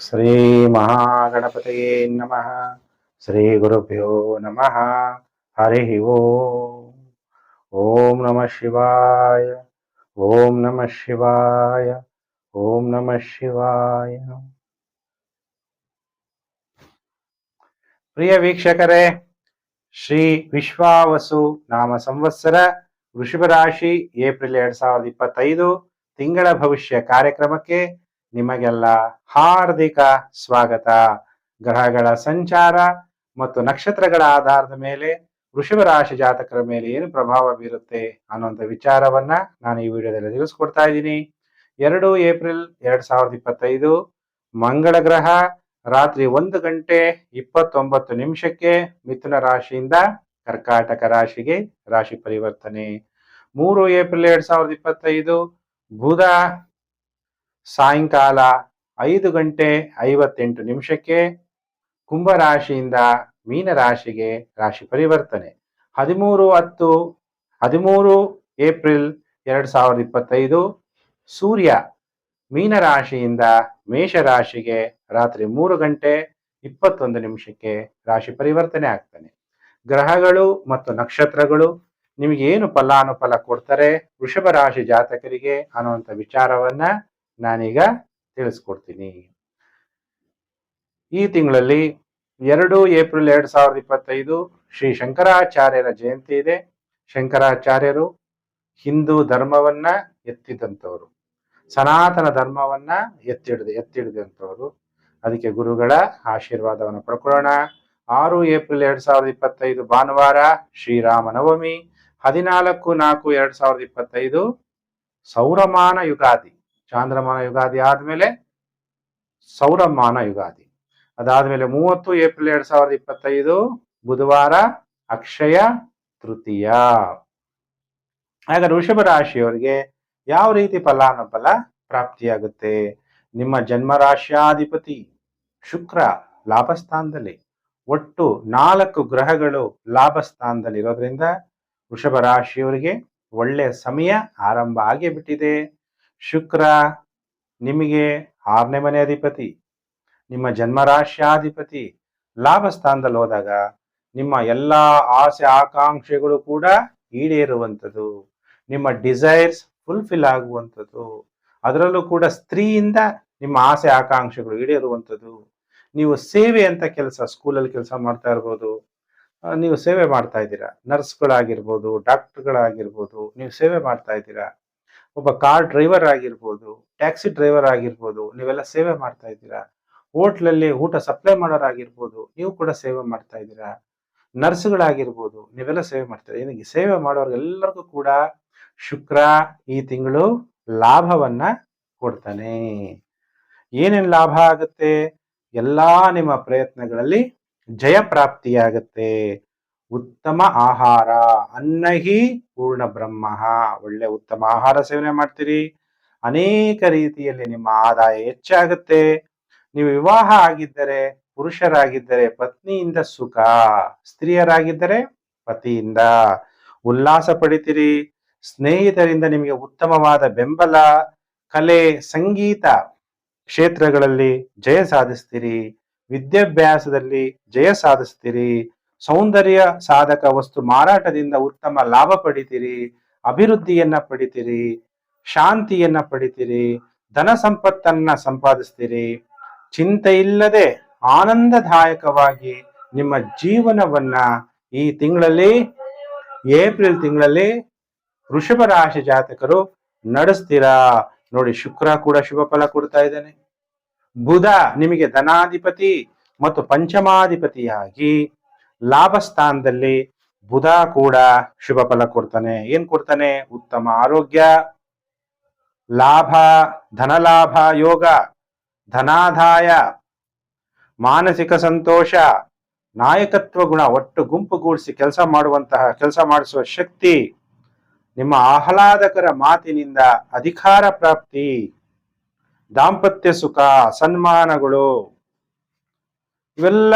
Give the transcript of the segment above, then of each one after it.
ಶ್ರೀ ಮಹಾಗಣಪತಯೇ ನಮಃ ಶ್ರೀ ಗುರುಭ್ಯೋ ನಮಃ ಹರಿ ಓಂ ನಮಃ ಶಿವಾಯ ಓಂ ನಮಃ ಶಿವಾಯ ಓಂ ನಮಃ ಶಿವಾಯ ಪ್ರಿಯ ವೀಕ್ಷಕರೇ ಶ್ರೀ ವಿಶ್ವಾವಸು ನಾಮ ಸಂವತ್ಸರ ವೃಷಭ ರಾಶಿ ಏಪ್ರಿಲ್ ಎರಡ್ ಸಾವಿರದ ಇಪ್ಪತ್ತೈದು, ತಿಂಗಳ ಭವಿಷ್ಯ ಕಾರ್ಯಕ್ರಮಕ್ಕೆ ನಿಮಗೆಲ್ಲ ಹಾರ್ದಿಕ ಸ್ವಾಗತ. ಗ್ರಹಗಳ ಸಂಚಾರ ಮತ್ತು ನಕ್ಷತ್ರಗಳ ಆಧಾರದ ಮೇಲೆ, ವೃಷಭ ರಾಶಿ ಜಾತಕರ ಮೇಲೆ ಏನು ಪ್ರಭಾವ ಬೀರುತ್ತೆ ಅನ್ನುವಂಥ ವಿಚಾರವನ್ನ ನಾನು ಈ ವಿಡಿಯೋದಲ್ಲಿ ತಿಳಿಸ್ಕೊಡ್ತಾ ಇದ್ದೀನಿ. ಎರಡು ಏಪ್ರಿಲ್ ಎರಡ್ ಸಾವಿರದ ಇಪ್ಪತ್ತೈದು, ಮಂಗಳ ಗ್ರಹ ರಾತ್ರಿ ಒಂದು ಗಂಟೆ ಇಪ್ಪತ್ತೊಂಬತ್ತು ನಿಮಿಷಕ್ಕೆ ಮಿಥುನ ರಾಶಿಯಿಂದ ಕರ್ಕಾಟಕ ರಾಶಿಗೆ ರಾಶಿ ಪರಿವರ್ತನೆ. ಮೂರು ಏಪ್ರಿಲ್ ಎರಡ್ ಸಾವಿರದ ಇಪ್ಪತ್ತೈದು, ಬುಧ ಸಾಯಂಕಾಲ ಐದು ಗಂಟೆ ಐವತ್ತೆಂಟು ನಿಮಿಷಕ್ಕೆ ಕುಂಭ ರಾಶಿಯಿಂದ ಮೀನ ರಾಶಿಗೆ ರಾಶಿ ಪರಿವರ್ತನೆ. ಹದಿಮೂರು ಹತ್ತು, ಹದಿಮೂರು ಏಪ್ರಿಲ್ ಎರಡ್ ಸಾವಿರದ ಇಪ್ಪತ್ತೈದು, ಸೂರ್ಯ ಮೀನ ರಾಶಿಯಿಂದ ಮೇಷ ರಾಶಿಗೆ ರಾತ್ರಿ ಮೂರು ಗಂಟೆ ಇಪ್ಪತ್ತೊಂದು ನಿಮಿಷಕ್ಕೆ ರಾಶಿ ಪರಿವರ್ತನೆ ಆಗ್ತಾನೆ. ಗ್ರಹಗಳು ಮತ್ತು ನಕ್ಷತ್ರಗಳು ನಿಮಗೆ ಏನು ಫಲಾನುಫಲ ಕೊಡ್ತಾರೆ ವೃಷಭ ರಾಶಿ ಜಾತಕರಿಗೆ ಅನ್ನುವಂಥ ವಿಚಾರವನ್ನ ನಾನೀಗ ತಿಳಿಸ್ಕೊಡ್ತೀನಿ. ಈ ತಿಂಗಳಲ್ಲಿ ಎರಡು ಏಪ್ರಿಲ್ ಎರಡ್ ಸಾವಿರದ ಇಪ್ಪತ್ತೈದು ಶ್ರೀ ಶಂಕರಾಚಾರ್ಯರ ಜಯಂತಿ ಇದೆ. ಶಂಕರಾಚಾರ್ಯರು ಹಿಂದೂ ಧರ್ಮವನ್ನ ಎತ್ತಿದಂಥವರು. ಸನಾತನ ಧರ್ಮವನ್ನ ಎತ್ತಿಡಿದ, ಎತ್ತಿಡಿದಂಥವ್ರು. ಅದಕ್ಕೆ ಗುರುಗಳ ಆಶೀರ್ವಾದವನ್ನು ಪಡ್ಕೊಳ್ಳೋಣ. ಆರು ಏಪ್ರಿಲ್ ಎರಡ್ ಸಾವಿರದ ಇಪ್ಪತ್ತೈದು ಭಾನುವಾರ ಶ್ರೀರಾಮನವಮಿ. ಹದಿನಾಲ್ಕು ನಾಲ್ಕು ಎರಡ್ ಸಾವಿರದ ಇಪ್ಪತ್ತೈದು ಸೌರಮಾನ ಯುಗಾದಿ. ಚಾಂದ್ರಮಾನ ಯುಗಾದಿ ಆದ್ಮೇಲೆ ಸೌರಮಾನ ಯುಗಾದಿ. ಅದಾದ್ಮೇಲೆ ಮೂವತ್ತು ಏಪ್ರಿಲ್ ಎರಡ್ ಸಾವಿರದ ಇಪ್ಪತ್ತೈದು ಬುಧವಾರ ಅಕ್ಷಯ ತೃತೀಯ. ಆಗ ವೃಷಭ ರಾಶಿಯವರಿಗೆ ಯಾವ ರೀತಿ ಫಲಾನುಫಲ ಪ್ರಾಪ್ತಿಯಾಗುತ್ತೆ? ನಿಮ್ಮ ಜನ್ಮ ರಾಶಿಯಾಧಿಪತಿ ಶುಕ್ರ ಲಾಭಸ್ಥಾನದಲ್ಲಿ ಒಟ್ಟು ನಾಲ್ಕು ಗ್ರಹಗಳು ಲಾಭಸ್ಥಾನದಲ್ಲಿ ಇರೋದ್ರಿಂದ ವೃಷಭ ರಾಶಿಯವರಿಗೆ ಒಳ್ಳೆಯ ಸಮಯ ಆರಂಭ ಆಗೇ ಬಿಟ್ಟಿದೆ ಶುಕ್ರ ನಿಮಗೆ ಆರನೇ ಮನೆ ಅಧಿಪತಿ, ನಿಮ್ಮ ಜನ್ಮರಾಶ್ಯಾಧಿಪತಿ ಲಾಭ ಸ್ಥಾನದಲ್ಲಿ ಹೋದಾಗ ನಿಮ್ಮ ಎಲ್ಲ ಆಸೆ ಆಕಾಂಕ್ಷೆಗಳು ಕೂಡ ಈಡೇರುವಂಥದ್ದು. ನಿಮ್ಮ ಡಿಸೈರ್ಸ್ ಫುಲ್ಫಿಲ್ ಆಗುವಂಥದ್ದು. ಅದರಲ್ಲೂ ಕೂಡ ಸ್ತ್ರೀಯಿಂದ ನಿಮ್ಮ ಆಸೆ ಆಕಾಂಕ್ಷೆಗಳು ಈಡೇರುವಂಥದ್ದು. ನೀವು ಸೇವೆ ಅಂತ ಕೆಲಸ ಸ್ಕೂಲಲ್ಲಿ ಕೆಲಸ ಮಾಡ್ತಾ ಇರ್ಬೋದು. ನೀವು ಸೇವೆ ಮಾಡ್ತಾ ಇದ್ದೀರಾ. ನರ್ಸ್ಗಳಾಗಿರ್ಬೋದು, ಡಾಕ್ಟರ್ಗಳಾಗಿರ್ಬೋದು, ನೀವು ಸೇವೆ ಮಾಡ್ತಾ ಇದ್ದೀರಾ. ಒಬ್ಬ ಕಾರ್ ಡ್ರೈವರ್ ಆಗಿರ್ಬೋದು ಟ್ಯಾಕ್ಸಿ ಡ್ರೈವರ್ ಆಗಿರ್ಬೋದು, ನೀವೆಲ್ಲ ಸೇವೆ ಮಾಡ್ತಾ ಇದ್ದೀರಾ? ಹೋಟ್ಲಲ್ಲಿ ಊಟ ಸಪ್ಲೈ ಮಾಡೋರಾಗಿರ್ಬೋದು, ನೀವು ಕೂಡ ಸೇವೆ ಮಾಡ್ತಾ ಇದ್ದೀರಾ? ನರ್ಸ್ಗಳಾಗಿರ್ಬೋದು, ನೀವೆಲ್ಲ ಸೇವೆ ಮಾಡ್ತೀರಾ ಏನಿಗೆ ಸೇವೆ ಮಾಡೋರ್ಗೆಲ್ಲರಿಗೂ ಕೂಡ ಶುಕ್ರ, ಈ ತಿಂಗಳು ಲಾಭವನ್ನ ಕೊಡ್ತಾನೆ. ಏನೇನು ಲಾಭ ಆಗುತ್ತೆ? ಎಲ್ಲಾ ನಿಮ್ಮ ಪ್ರಯತ್ನಗಳಲ್ಲಿ ಜಯ ಪ್ರಾಪ್ತಿಯಾಗತ್ತೆ ಉತ್ತಮ ಆಹಾರ. ಅನ್ನಹಿ ಪೂರ್ಣ ಬ್ರಹ್ಮ. ಒಳ್ಳೆ ಉತ್ತಮ ಆಹಾರ ಸೇವನೆ ಮಾಡ್ತೀರಿ. ಅನೇಕ ರೀತಿಯಲ್ಲಿ ನಿಮ್ಮ ಆದಾಯ ಹೆಚ್ಚಾಗುತ್ತೆ. ನೀವು ವಿವಾಹ ಆಗಿದ್ದರೆ, ಪುರುಷರಾಗಿದ್ದರೆ, ಪತ್ನಿಯಿಂದ ಸುಖ, ಸ್ತ್ರೀಯರಾಗಿದ್ದರೆ ಪತಿಯಿಂದ. ಉಲ್ಲಾಸ ಪಡಿತೀರಿ. ಸ್ನೇಹಿತರಿಂದ ನಿಮಗೆ ಉತ್ತಮವಾದ ಬೆಂಬಲ, ಕಲೆ, ಸಂಗೀತ ಕ್ಷೇತ್ರಗಳಲ್ಲಿ ಜಯ ಸಾಧಿಸ್ತೀರಿ. ವಿದ್ಯಾಭ್ಯಾಸದಲ್ಲಿ ಜಯ ಸಾಧಿಸ್ತೀರಿ. ಸೌಂದರ್ಯ ಸಾಧಕ ವಸ್ತು ಮಾರಾಟದಿಂದ ಉತ್ತಮ ಲಾಭ ಪಡಿತೀರಿ, ಅಭಿವೃದ್ಧಿಯನ್ನ ಪಡಿತೀರಿ, ಶಾಂತಿಯನ್ನ ಪಡಿತೀರಿ, ಧನ ಸಂಪತ್ತನ್ನ ಸಂಪಾದಿಸ್ತೀರಿ. ಚಿಂತೆ ಇಲ್ಲದೆ ಆನಂದದಾಯಕವಾಗಿ ನಿಮ್ಮ ಜೀವನವನ್ನ ಈ ತಿಂಗಳಲ್ಲಿ, ಏಪ್ರಿಲ್ ತಿಂಗಳಲ್ಲಿ ವೃಷಭ ರಾಶಿ ಜಾತಕರು ನಡೆಸ್ತೀರಾ? ನೋಡಿ, ಶುಕ್ರ ಕೂಡ ಶುಭ ಫಲ ಕೊಡ್ತಾ ಇದ್ದಾನೆ. ಬುಧ ನಿಮಗೆ ಧನಾಧಿಪತಿ ಮತ್ತು ಪಂಚಮಾಧಿಪತಿಯಾಗಿ ಲಾಭ ಸ್ಥಾನದಲ್ಲಿ ಬುಧ ಕೂಡ ಶುಭ ಫಲ ಕೊಡ್ತಾನೆ. ಏನ್ ಕೊಡ್ತಾನೆ? ಉತ್ತಮ ಆರೋಗ್ಯ, ಲಾಭ, ಧನಲಾಭ, ಯೋಗ, ಧನಾದಾಯ, ಮಾನಸಿಕ ಸಂತೋಷ, ನಾಯಕತ್ವ ಗುಣ, ಒಟ್ಟು ಗುಂಪುಗೂಡಿಸಿ ಕೆಲಸ ಮಾಡುವಂತಹ, ಕೆಲಸ ಮಾಡಿಸುವ ಶಕ್ತಿ, ನಿಮ್ಮ ಆಹ್ಲಾದಕರ ಮಾತಿನಿಂದ ಅಧಿಕಾರ ಪ್ರಾಪ್ತಿ, ದಾಂಪತ್ಯ ಸುಖ, ಸನ್ಮಾನಗಳು, ಇವೆಲ್ಲ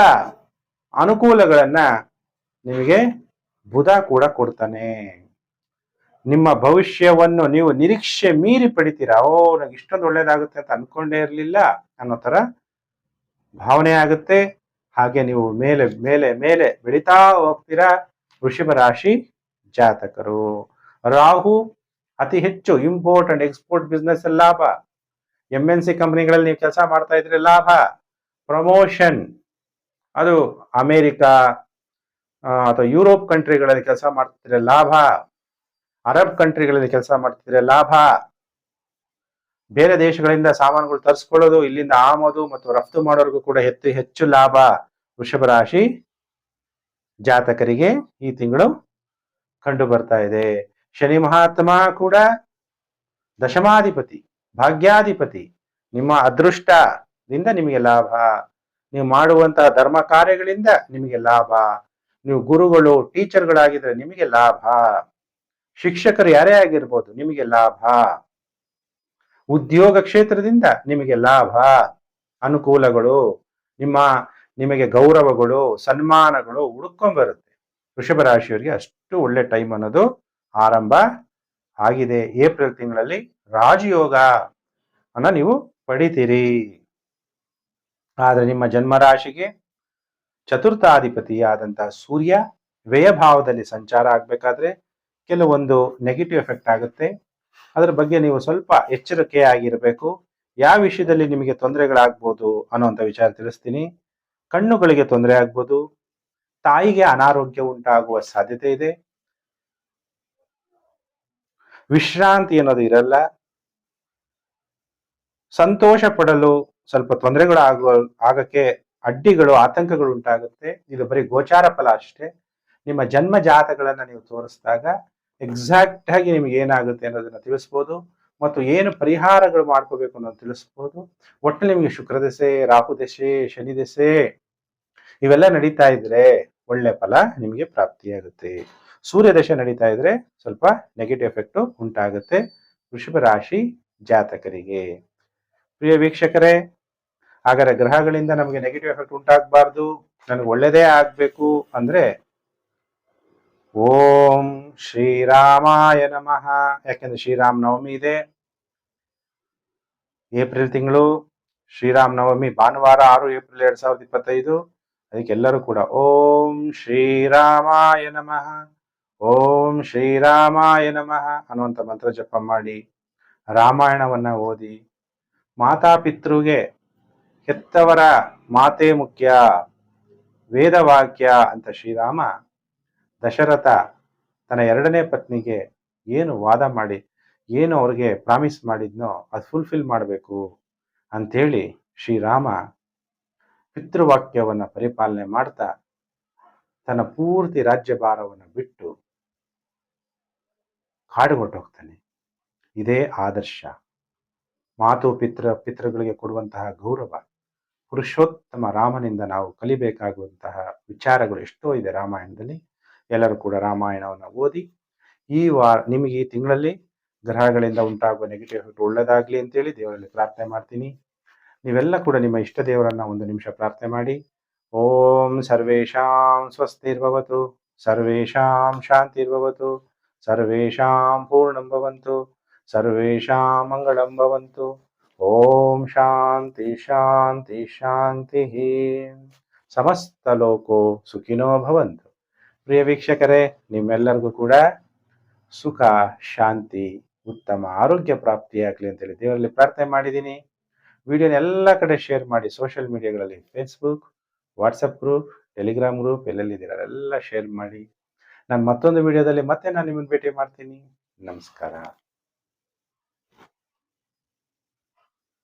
ಅನುಕೂಲಗಳನ್ನ ನಿಮಗೆ ಬುಧ ಕೂಡ ಕೊಡ್ತಾನೆ. ನಿಮ್ಮ ಭವಿಷ್ಯವನ್ನು ನೀವು ನಿರೀಕ್ಷೆ ಮೀರಿ ಪಡಿತೀರಾ? ಓ ನನಗೆ ಇಷ್ಟೊಂದು ಒಳ್ಳೇದಾಗುತ್ತೆ ಅಂತ ಅನ್ಕೊಂಡೇ ಇರಲಿಲ್ಲ ಅನ್ನೋ ತರ ಭಾವನೆ ಆಗುತ್ತೆ. ಹಾಗೆ ನೀವು ಮೇಲೆ ಮೇಲೆ ಮೇಲೆ ಬೆಳೀತಾ ಹೋಗ್ತೀರಾ ವೃಷಭ ರಾಶಿ ಜಾತಕರು. ರಾಹು ಅತಿ ಹೆಚ್ಚು ಇಂಪೋರ್ಟ್ ಅಂಡ್ ಎಕ್ಸ್ಪೋರ್ಟ್ ಬಿಸ್ನೆಸ್ ಲಾಭ. ಎಂ ಎನ್ ಸಿ ಕಂಪನಿಗಳಲ್ಲಿ ನೀವು ಕೆಲಸ ಮಾಡ್ತಾ ಇದ್ರೆ ಲಾಭ. ಪ್ರಮೋಷನ್ ಅದು ಅಮೇರಿಕಾ ಅಥವಾ ಯುರೋಪ್ ಕಂಟ್ರಿಗಳಲ್ಲಿ ಕೆಲಸ ಮಾಡ್ತಿದ್ರೆ ಲಾಭ, ಅರಬ್ ಕಂಟ್ರಿಗಳಲ್ಲಿ ಕೆಲಸ ಮಾಡ್ತಿದ್ರೆ ಲಾಭ. ಬೇರೆ ದೇಶಗಳಿಂದ ಸಾಮಾನುಗಳು ತರಿಸ್ಕೊಳ್ಳೋದು, ಇಲ್ಲಿಂದ ಆಮದು ಮತ್ತು ರಫ್ತು ಮಾಡೋರ್ಗೂ ಕೂಡ ಹೆಚ್ಚು ಹೆಚ್ಚು ಲಾಭ. ವೃಷಭ ರಾಶಿ ಜಾತಕರಿಗೆ ಈ ತಿಂಗಳು ಕಂಡು ಬರ್ತಾ ಇದೆ. ಶನಿ ಮಹಾತ್ಮ ಕೂಡ ದಶಮಾಧಿಪತಿ, ಭಾಗ್ಯಾಧಿಪತಿ. ನಿಮ್ಮ ಅದೃಷ್ಟದಿಂದ ನಿಮಗೆ ಲಾಭ. ನೀವು ಮಾಡುವಂತಹ ಧರ್ಮ ಕಾರ್ಯಗಳಿಂದ ನಿಮಗೆ ಲಾಭ. ನೀವು ಗುರುಗಳು, ಟೀಚರ್ಗಳಾಗಿದ್ರೆ ನಿಮಗೆ ಲಾಭ. ಶಿಕ್ಷಕರು ಯಾರೇ ಆಗಿರ್ಬೋದು ನಿಮಗೆ ಲಾಭ. ಉದ್ಯೋಗ ಕ್ಷೇತ್ರದಿಂದ ನಿಮಗೆ ಲಾಭ. ಅನುಕೂಲಗಳು, ನಿಮ್ಮ, ನಿಮಗೆ ಗೌರವಗಳು, ಸನ್ಮಾನಗಳು ಹುಡುಕೊಂಡ್ ಬರುತ್ತೆ. ವೃಷಭ ರಾಶಿಯವರಿಗೆ ಅಷ್ಟು ಒಳ್ಳೆ ಟೈಮ್ ಅನ್ನೋದು ಆರಂಭ ಆಗಿದೆ. ಏಪ್ರಿಲ್ ತಿಂಗಳಲ್ಲಿ ರಾಜಯೋಗ ಅನ್ನ ನೀವು ಪಡಿತೀರಿ. ಆದ್ರೆ ನಿಮ್ಮ ಜನ್ಮರಾಶಿಗೆ ಚತುರ್ಥಾಧಿಪತಿಯಾದಂತಹ ಸೂರ್ಯ ವ್ಯಯಭಾವದಲ್ಲಿ ಸಂಚಾರ ಆಗಬೇಕಾದ್ರೆ ಕೆಲವೊಂದು ನೆಗೆಟಿವ್ ಎಫೆಕ್ಟ್ ಆಗುತ್ತೆ. ಅದರ ಬಗ್ಗೆ ನೀವು ಸ್ವಲ್ಪ ಎಚ್ಚರಿಕೆಯಾಗಿರಬೇಕು. ಯಾವ ವಿಷಯದಲ್ಲಿ ನಿಮಗೆ ತೊಂದರೆಗಳಾಗ್ಬೋದು ಅನ್ನುವಂಥ ವಿಚಾರ ತಿಳಿಸ್ತೀನಿ. ಕಣ್ಣುಗಳಿಗೆ ತೊಂದರೆ ಆಗ್ಬೋದು. ತಾಯಿಗೆ ಅನಾರೋಗ್ಯ ಉಂಟಾಗುವ ಸಾಧ್ಯತೆ ಇದೆ. ವಿಶ್ರಾಂತಿ ಅನ್ನೋದು ಇರಲ್ಲ. ಸಂತೋಷ ಪಡಲು ಸ್ವಲ್ಪ ತೊಂದರೆಗಳು ಆಗುವ ಆಗಕ್ಕೆ ಅಡ್ಡಿಗಳು, ಆತಂಕಗಳು ಉಂಟಾಗುತ್ತೆ. ಇದು ಬರೀ ಗೋಚಾರ ಫಲ ಅಷ್ಟೇ. ನಿಮ್ಮ ಜನ್ಮ ಜಾತಗಳನ್ನು ನೀವು ತೋರಿಸಿದಾಗ ಎಕ್ಸಾಕ್ಟ್ ಆಗಿ ನಿಮ್ಗೆ ಏನಾಗುತ್ತೆ ಅನ್ನೋದನ್ನ ತಿಳಿಸ್ಬೋದು ಮತ್ತು ಏನು ಪರಿಹಾರಗಳು ಮಾಡ್ಕೋಬೇಕು ಅನ್ನೋದು ತಿಳಿಸ್ಬೋದು. ಒಟ್ಟು ನಿಮಗೆ ಶುಕ್ರ ದೆಸೆ, ರಾಹು ದೆಸೆ, ಶನಿ ದೆಸೆ ಇವೆಲ್ಲ ನಡೀತಾ ಇದ್ರೆ ಒಳ್ಳೆ ಫಲ ನಿಮಗೆ ಪ್ರಾಪ್ತಿಯಾಗುತ್ತೆ. ಸೂರ್ಯ ದಶೆ ನಡೀತಾ ಇದ್ರೆ ಸ್ವಲ್ಪ ನೆಗೆಟಿವ್ ಎಫೆಕ್ಟ್ ಉಂಟಾಗುತ್ತೆ. ವೃಷಭ ರಾಶಿ ಜಾತಕರಿಗೆ. ಪ್ರಿಯ ವೀಕ್ಷಕರೇ ಹಾಗಾದ್ರೆ ಗ್ರಹಗಳಿಂದ ನಮಗೆ ನೆಗೆಟಿವ್ ಎಫೆಕ್ಟ್ ಉಂಟಾಗಬಾರ್ದು, ನನಗೆ ಒಳ್ಳೆಯದೇ ಆಗ್ಬೇಕು ಅಂದ್ರೆ ಓಂ ಶ್ರೀರಾಮಾಯ ನಮಃ. ಯಾಕೆಂದ್ರೆ ಶ್ರೀರಾಮ ನವಮಿ ಇದೆ. ಏಪ್ರಿಲ್ ತಿಂಗಳು ಶ್ರೀರಾಮ್ ನವಮಿ ಭಾನುವಾರ ಆರು ಏಪ್ರಿಲ್ ಎರಡ್ ಸಾವಿರದ ಇಪ್ಪತ್ತೈದು. ಅದಕ್ಕೆಲ್ಲರೂ ಕೂಡ ಓಂ ಶ್ರೀರಾಮಾಯ ನಮಃ. ಓಂ ಶ್ರೀರಾಮಾಯ ನಮಃ ಅನ್ನುವಂಥ ಮಂತ್ರ ಜಪ ಮಾಡಿ ರಾಮಾಯಣವನ್ನ ಓದಿ ಮಾತಾಪಿತೃಗೆ ಹೆತ್ತವರ ಮಾತೆ ಮುಖ್ಯ. ವೇದವಾಕ್ಯ ಅಂತ ಶ್ರೀರಾಮ ದಶರಥ ತನ್ನ ಎರಡನೇ ಪತ್ನಿಗೆ ಏನು ವಾದ ಮಾಡಿ, ಏನು ಅವ್ರಿಗೆ ಪ್ರಾಮಿಸ್ ಮಾಡಿದ್ನೋ ಅದು ಫುಲ್ಫಿಲ್ ಮಾಡಬೇಕು ಅಂಥೇಳಿ ಶ್ರೀರಾಮ ಪಿತೃವಾಕ್ಯವನ್ನು ಪರಿಪಾಲನೆ ಮಾಡ್ತಾ ತನ್ನ ಪೂರ್ತಿ ರಾಜ್ಯಭಾರವನ್ನು ಬಿಟ್ಟು ಕಾಡು ಹೊರಟೋಗ್ತಾನೆ ಇದೇ ಆದರ್ಶ. ಮಾತು ಪಿತೃ ಪಿತೃಗಳಿಗೆ ಕೊಡುವಂತಹ ಗೌರವ. ಪುರುಷೋತ್ತಮ ರಾಮನಿಂದ ನಾವು ಕಲಿಬೇಕಾಗುವಂತಹ ವಿಚಾರಗಳು ಎಷ್ಟೋ ಇದೆ ರಾಮಾಯಣದಲ್ಲಿ. ಎಲ್ಲರೂ ಕೂಡ ರಾಮಾಯಣವನ್ನು ಓದಿ, ಈ ವಾರ, ನಿಮಗೆ ಈ ತಿಂಗಳಲ್ಲಿ ಗ್ರಹಗಳಿಂದ ಉಂಟಾಗುವ ನೆಗೆಟಿವ್ ಎಫೆಕ್ಟ್ ಒಳ್ಳೆಯದಾಗಲಿ ಅಂತೇಳಿ ದೇವರಲ್ಲಿ ಪ್ರಾರ್ಥನೆ ಮಾಡ್ತೀನಿ. ನೀವೆಲ್ಲ ಕೂಡ ನಿಮ್ಮ ಇಷ್ಟ ದೇವರನ್ನ ಒಂದು ನಿಮಿಷ ಪ್ರಾರ್ಥನೆ ಮಾಡಿ. ಓಂ ಸರ್ವೇಷಾಂ ಸ್ವಸ್ತಿರ್ಭವತು, ಸರ್ವೇಷಾಂ ಶಾಂತಿರ್ಭವತು, ಸರ್ವೇಷಾಂ ಪೂರ್ಣಂ ಭವಂತು, ಸರ್ವೇಷಾಂ ಮಂಗಳಂ ಭವಂತು. ಓಂ ಶಾಂತಿ ಶಾಂತಿ ಶಾಂತಿ. ಸಮಸ್ತ ಲೋಕೋ ಸುಖಿನೋ ಭವಂತು. ಪ್ರಿಯ ವೀಕ್ಷಕರೇ, ನಿಮ್ಮೆಲ್ಲರಿಗೂ ಕೂಡ ಸುಖ, ಶಾಂತಿ, ಉತ್ತಮ ಆರೋಗ್ಯ ಪ್ರಾಪ್ತಿಯಾಗಲಿ ಅಂತೇಳಿ ದೇವರಲ್ಲಿ ಪ್ರಾರ್ಥನೆ ಮಾಡಿದ್ದೀನಿ. ವಿಡಿಯೋನ ಎಲ್ಲ ಕಡೆ ಶೇರ್ ಮಾಡಿ, social ಮೀಡಿಯಾಗಳಲ್ಲಿ Facebook, WhatsApp group, Telegram group, ಎಲ್ಲೆಲ್ಲಿದ್ದೀರ ಎಲ್ಲ ಶೇರ್ ಮಾಡಿ. ನಾನು ಮತ್ತೊಂದು ವಿಡಿಯೋದಲ್ಲಿ ಮತ್ತೆ ನಾನು ನಿಮ್ಮನ್ನು ಭೇಟಿ ಮಾಡ್ತೀನಿ. ನಮಸ್ಕಾರ.